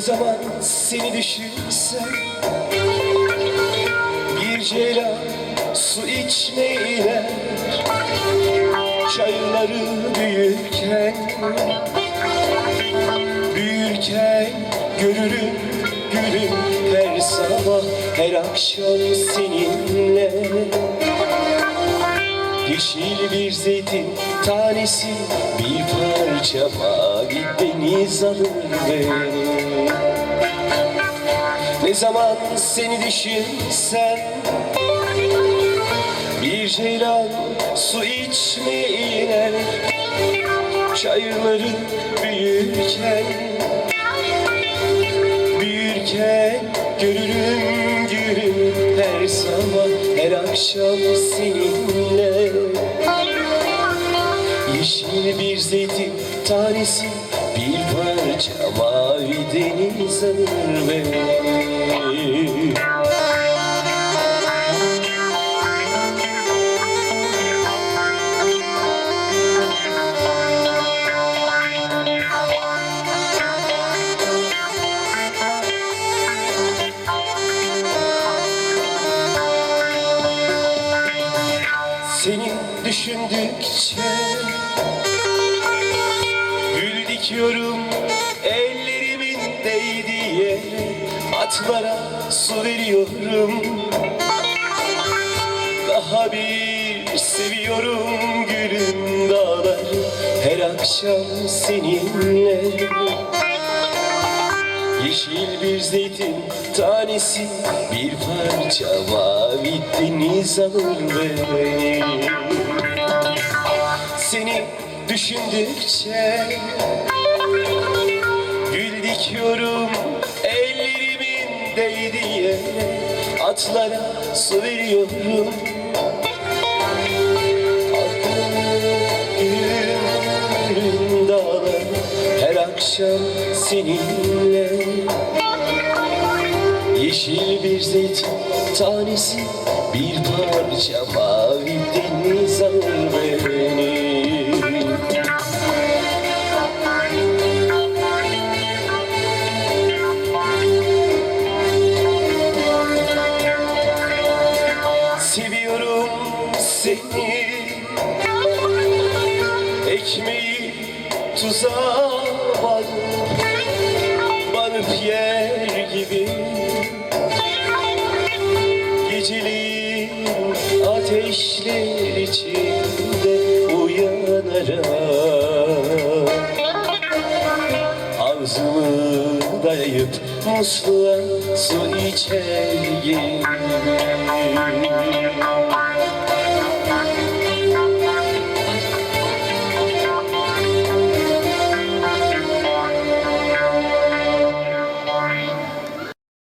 Zaman seni düşünsem Bir ceylan su içmeyle Çayırları büyürken Büyürken görürüm gülüm Her sabah her akşam seninle. Yeşil bir zeytin tanesi Bir parça mavi deniz alır beni Ne zaman seni düşünsem? Bir ceylan su içmeye Çayırları büyürken Büyürken görürüm gülüm her sabah her akşam seninle. Yeşil bir zeytin tanesi bir parça mavi deniz alır beni Seni düşündükçe Gül dikiyorum ellerimin değdiği yere Atlara su veriyorum. Daha bir seviyorum gülüm dağları Her akşam seninle Yeşil bir zeytin tanesi Bir parça mavi deniz alır Seni düşündükçe Gül dikiyorum ellerimin değdiği yere. Atlara su veriyorum akşam seninle. Yeşil bir zeytin tanesi bir parça mavi deniz alır beni. Seviyorum seni. Ekmeği tuza Banıp yer gibi. Geceliğin ateşler içinde uyanarak Ağzımı dayayıp musluğa su içer gibi